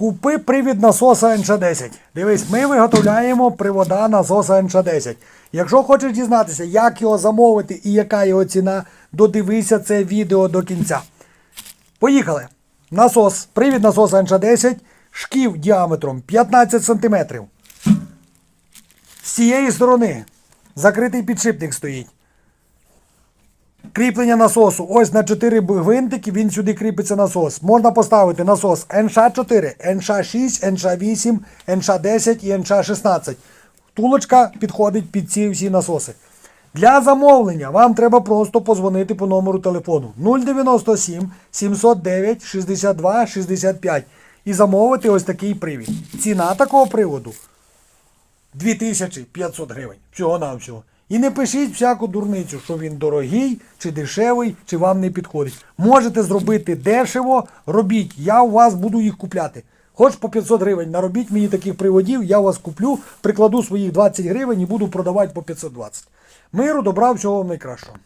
Купи привід насоса НШ10. Дивись, ми виготовляємо привода насоса НШ10. Якщо хочеш дізнатися, як його замовити і яка його ціна, додивися це відео до кінця. Поїхали. Насос, привід насоса НШ10, шків діаметром 15 см. З цієї сторони закритий підшипник стоїть. Кріплення насосу. Ось на 4 гвинтики він сюди кріпиться насос. Можна поставити насос НШ4, НШ6, НШ8, НШ10 і НШ16. Втулочка підходить під ці всі насоси. Для замовлення вам треба просто позвонити по номеру телефону 097 709 62 65 і замовити ось такий привід. Ціна такого приводу 2500 гривень. Всього навсього. І не пишіть всяку дурницю, що він дорогий, чи дешевий, чи вам не підходить. Можете зробити дешево, робіть. Я у вас буду їх купляти. Хоч по 500 гривень наробіть мені таких приводів, я вас куплю, прикладу своїх 20 гривень і буду продавати по 520. Миру, добра, всього вам найкращого.